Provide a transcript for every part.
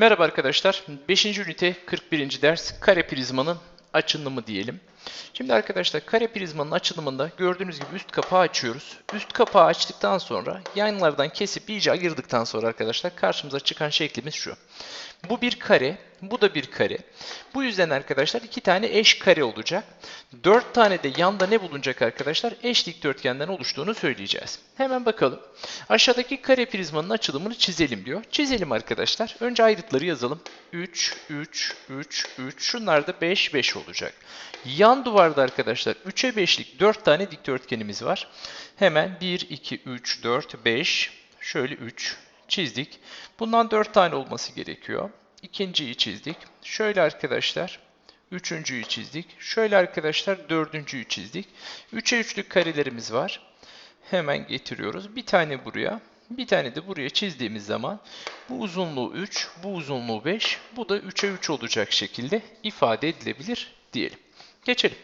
Merhaba arkadaşlar. 5. ünite 41. ders kare prizmanın açılımı diyelim. Şimdi arkadaşlar kare prizmanın açılımında gördüğünüz gibi üst kapağı açıyoruz. Üst kapağı açtıktan sonra yanlardan kesip iyice ayırdıktan sonra arkadaşlar karşımıza çıkan şeklimiz şu. Bu bir kare, bu da bir kare. Bu yüzden arkadaşlar iki tane eş kare olacak. Dört tane de yanda ne bulunacak arkadaşlar? Eş dikdörtgenden oluştuğunu söyleyeceğiz. Hemen bakalım. Aşağıdaki kare prizmanın açılımını çizelim diyor. Çizelim arkadaşlar. Önce ayrıtları yazalım. 3, 3, 3, 3. Şunlar da 5, 5 olacak. Yan duvarda arkadaşlar 3'e 5'lik 4 tane dikdörtgenimiz var. Hemen 1, 2, 3, 4, 5. Şöyle 3 çizdik. Bundan 4 tane olması gerekiyor. İkinciyi çizdik. Şöyle arkadaşlar. Üçüncüyü çizdik. Şöyle arkadaşlar dördüncüyü çizdik. 3'e 3'lük karelerimiz var. Hemen getiriyoruz. Bir tane buraya. Bir tane de buraya çizdiğimiz zaman bu uzunluğu 3, bu uzunluğu 5, bu da 3'e 3 olacak şekilde ifade edilebilir diyelim. Geçelim.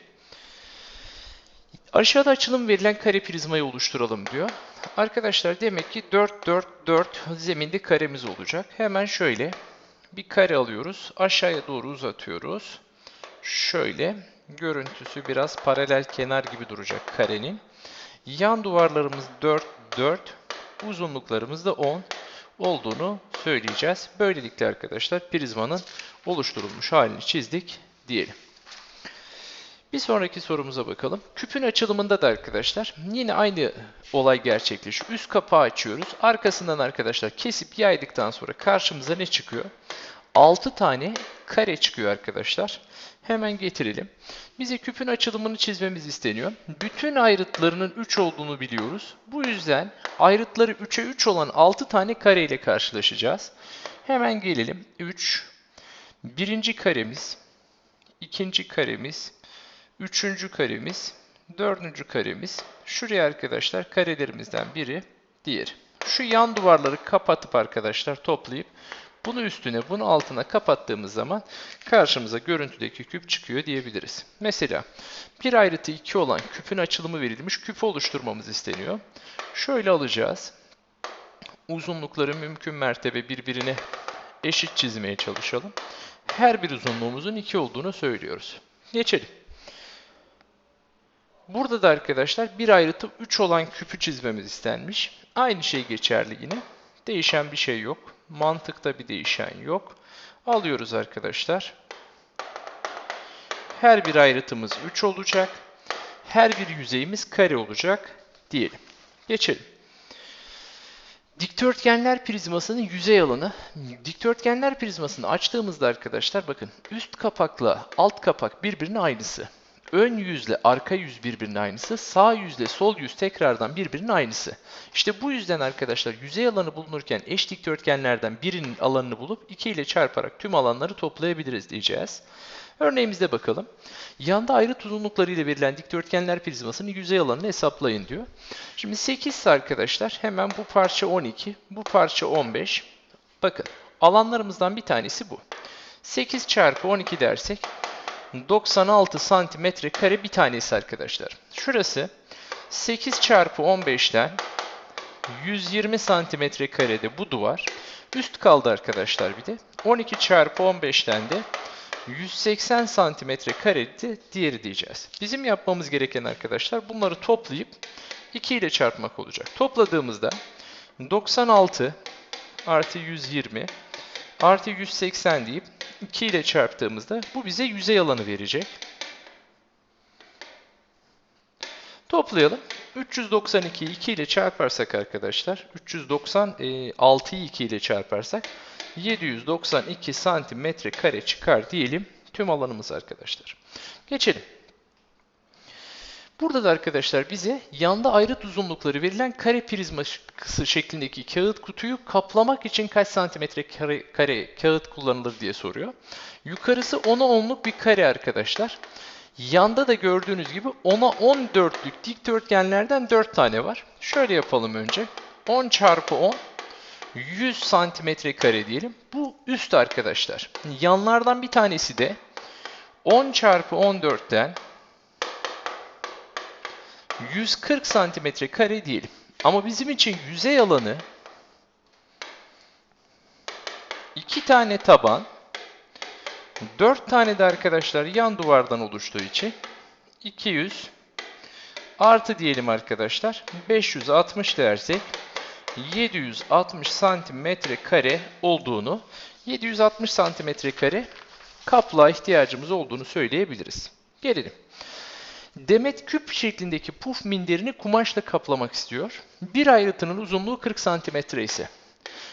Aşağıda açılım verilen kare prizmayı oluşturalım diyor. Arkadaşlar demek ki 4, 4, 4 zeminde karemiz olacak. Hemen şöyle bir kare alıyoruz. Aşağıya doğru uzatıyoruz. Şöyle görüntüsü biraz paralel kenar gibi duracak karenin. Yan duvarlarımız 4, 4. Uzunluklarımız da 10 olduğunu söyleyeceğiz. Böylelikle arkadaşlar prizmanın oluşturulmuş halini çizdik diyelim. Bir sonraki sorumuza bakalım. Küpün açılımında da arkadaşlar yine aynı olay gerçekleşiyor. Üst kapağı açıyoruz. Arkasından arkadaşlar kesip yaydıktan sonra karşımıza ne çıkıyor? 6 tane kare çıkıyor arkadaşlar. Hemen getirelim. Bize küpün açılımını çizmemiz isteniyor. Bütün ayrıtlarının 3 olduğunu biliyoruz. Bu yüzden ayrıtları 3'e 3 olan 6 tane kare ile karşılaşacağız. Hemen gelelim. 3, birinci karemiz, ikinci karemiz, üçüncü karemiz, dördüncü karemiz. Şuraya arkadaşlar karelerimizden biri, diğeri. Şu yan duvarları kapatıp arkadaşlar toplayıp bunu üstüne, bunu altına kapattığımız zaman karşımıza görüntüdeki küp çıkıyor diyebiliriz. Mesela bir ayrıtı 2 olan küpün açılımı verilmiş küp oluşturmamız isteniyor. Şöyle alacağız. Uzunlukları mümkün mertebe birbirine eşit çizmeye çalışalım. Her bir uzunluğumuzun 2 olduğunu söylüyoruz. Geçelim. Burada da arkadaşlar bir ayrıtı 3 olan küpü çizmemiz istenmiş. Aynı şey geçerli yine. Değişen bir şey yok. Mantıkta bir değişen yok. Alıyoruz arkadaşlar. Her bir ayrıtımız 3 olacak. Her bir yüzeyimiz kare olacak diyelim. Geçelim. Dikdörtgenler prizmasının yüzey alanı. Dikdörtgenler prizmasını açtığımızda arkadaşlar bakın üst kapakla alt kapak birbirine aynısı. Ön yüzle arka yüz birbirine aynısı. Sağ yüzle sol yüz tekrardan birbirine aynısı. İşte bu yüzden arkadaşlar yüzey alanı bulunurken eş dikdörtgenlerden birinin alanını bulup 2 ile çarparak tüm alanları toplayabiliriz diyeceğiz. Örneğimizde bakalım. Yanda ayrıt uzunlukları ile verilen dikdörtgenler prizmasının yüzey alanını hesaplayın diyor. Şimdi 8 ise arkadaşlar hemen bu parça 12, bu parça 15. Bakın alanlarımızdan bir tanesi bu. 8 çarpı 12 dersek 96 santimetre kare bir tanesi arkadaşlar. Şurası 8 çarpı 15'ten 120 santimetre karede bu duvar. Üst kaldı arkadaşlar bir de. 12 çarpı 15'ten de 180 santimetre karede diğeri diyeceğiz. Bizim yapmamız gereken arkadaşlar bunları toplayıp 2 ile çarpmak olacak. Topladığımızda 96 artı 120 artı 180 deyip 2 ile çarptığımızda bu bize yüzey alanı verecek. Toplayalım. 392'yi 2 ile çarparsak arkadaşlar, 396'yı 2 ile çarparsak 792 santimetre kare çıkar diyelim tüm alanımız arkadaşlar. Geçelim. Burada da arkadaşlar bize yanda ayrıt uzunlukları verilen kare prizması şeklindeki kağıt kutuyu kaplamak için kaç santimetre kare, kare kağıt kullanılır diye soruyor. Yukarısı 10'a 10'luk bir kare arkadaşlar. Yanda da gördüğünüz gibi 10'a 14'lük dikdörtgenlerden 4 tane var. Şöyle yapalım önce. 10 çarpı 10 100 santimetre kare diyelim. Bu üst arkadaşlar. Yanlardan bir tanesi de 10 çarpı 14'ten 140 santimetre kare diyelim. Ama bizim için yüzey alanı 2 tane taban, 4 tane de arkadaşlar yan duvardan oluştuğu için 200 artı diyelim arkadaşlar 560 dersek 760 santimetre kare olduğunu 760 santimetre kare kaplığa ihtiyacımız olduğunu söyleyebiliriz. Gelelim. Demet küp şeklindeki puf minderini kumaşla kaplamak istiyor. Bir ayrıtının uzunluğu 40 santimetre ise.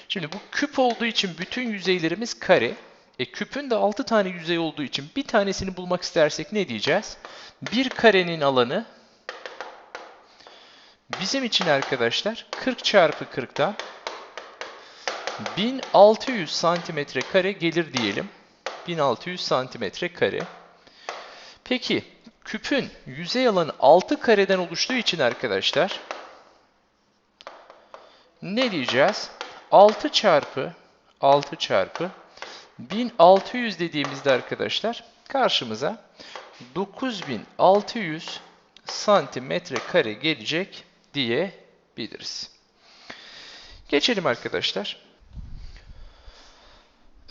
Şimdi bu küp olduğu için bütün yüzeylerimiz kare. E küpün de 6 tane yüzey olduğu için bir tanesini bulmak istersek ne diyeceğiz? Bir karenin alanı bizim için arkadaşlar 40 çarpı 40'tan 1600 santimetre kare gelir diyelim. 1600 santimetre kare. Peki küpün yüzey alanı 6 kareden oluştuğu için arkadaşlar ne diyeceğiz? 6 çarpı 6 çarpı 1600 dediğimizde arkadaşlar karşımıza 9600 santimetre kare gelecek diyebiliriz. Geçelim arkadaşlar.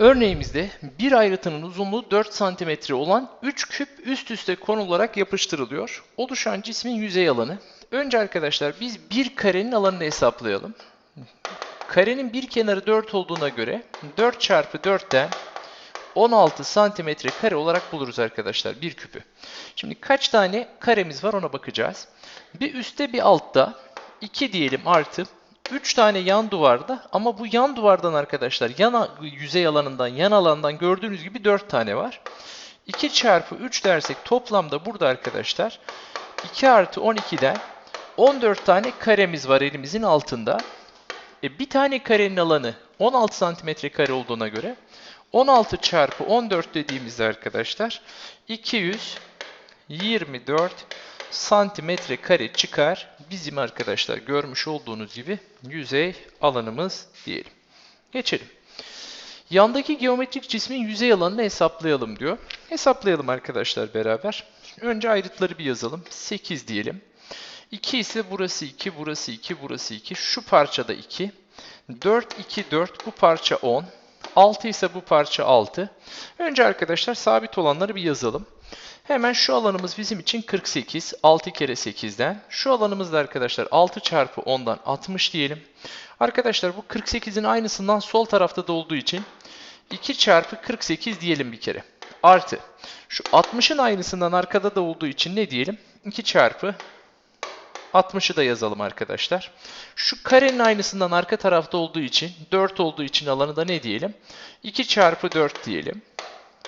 Örneğimizde bir ayrıtının uzunluğu 4 cm olan 3 küp üst üste konularak yapıştırılıyor. Oluşan cismin yüzey alanı. Önce arkadaşlar biz bir karenin alanını hesaplayalım. Karenin bir kenarı 4 olduğuna göre 4 çarpı 4'ten 16 santimetre kare olarak buluruz arkadaşlar bir küpü. Şimdi kaç tane karemiz var ona bakacağız. Bir üstte bir altta 2 diyelim artı 3 tane yan duvarda ama bu yan duvardan arkadaşlar yan yüzey alanından yan alandan gördüğünüz gibi 4 tane var. 2 çarpı 3 dersek toplamda burada arkadaşlar 2 artı 12'den 14 tane karemiz var elimizin altında. E, bir tane karenin alanı 16 santimetre kare olduğuna göre 16 çarpı 14 dediğimizde arkadaşlar 224 santimetre kare çıkar. Bizim arkadaşlar görmüş olduğunuz gibi yüzey alanımız diyelim. Geçelim. Yandaki geometrik cismin yüzey alanını hesaplayalım diyor. Hesaplayalım arkadaşlar beraber. Önce ayrıtları bir yazalım. 8 diyelim. 2 ise burası 2, burası 2, burası 2. Şu parçada 2. 4, 2, 4. Bu parça 10. 6 ise bu parça 6. Önce arkadaşlar sabit olanları bir yazalım. Hemen şu alanımız bizim için 48. 6 kere 8'den. Şu alanımız da arkadaşlar 6 çarpı 10'dan 60 diyelim. Arkadaşlar bu 48'in aynısından sol tarafta da olduğu için 2 çarpı 48 diyelim bir kere. Artı. Şu 60'ın aynısından arkada da olduğu için ne diyelim? 2 çarpı 60'ı da yazalım arkadaşlar. Şu karenin aynısından arka tarafta olduğu için 4 olduğu için alanı da ne diyelim? 2 çarpı 4 diyelim.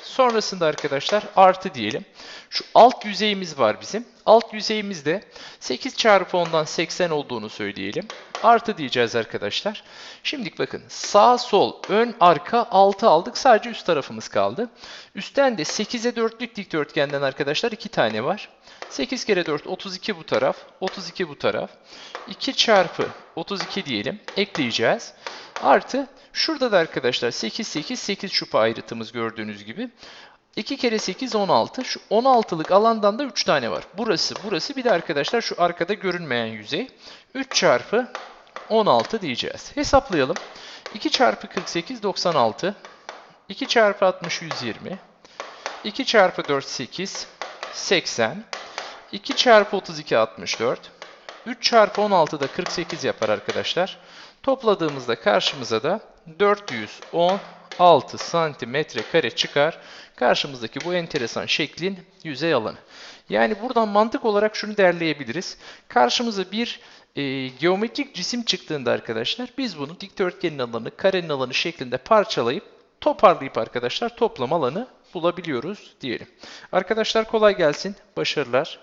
Sonrasında arkadaşlar artı diyelim. Şu alt yüzeyimiz var bizim. Alt yüzeyimizde 8 çarpı 10'dan 80 olduğunu söyleyelim. Artı diyeceğiz arkadaşlar. Şimdi bakın sağ sol ön arka 6 aldık. Sadece üst tarafımız kaldı. Üstten de 8'e 4'lük dikdörtgenden arkadaşlar 2 tane var. 8 kere 4 32 bu taraf. 32 bu taraf. 2 çarpı 32 diyelim. Ekleyeceğiz. Artı şurada da arkadaşlar 8 8 8 şupa ayrıtımız gördüğünüz gibi. 2 kere 8 16. Şu 16'lık alandan da 3 tane var. Burası, burası bir de arkadaşlar şu arkada görünmeyen yüzey. 3 çarpı 16 diyeceğiz. Hesaplayalım. 2 çarpı 48 96. 2 çarpı 60 120. 2 çarpı 4 8 80. 2 çarpı 32 64. 3 çarpı 16 da 48 yapar arkadaşlar. Topladığımızda karşımıza da 416 santimetre kare çıkar. Karşımızdaki bu enteresan şeklin yüzey alanı. Yani buradan mantık olarak şunu derleyebiliriz. Karşımıza bir e, geometrik cisim çıktığında arkadaşlar biz bunu dikdörtgenin alanı, karenin alanı şeklinde parçalayıp toparlayıp arkadaşlar toplam alanı bulabiliyoruz diyelim. Arkadaşlar kolay gelsin. Başarılar.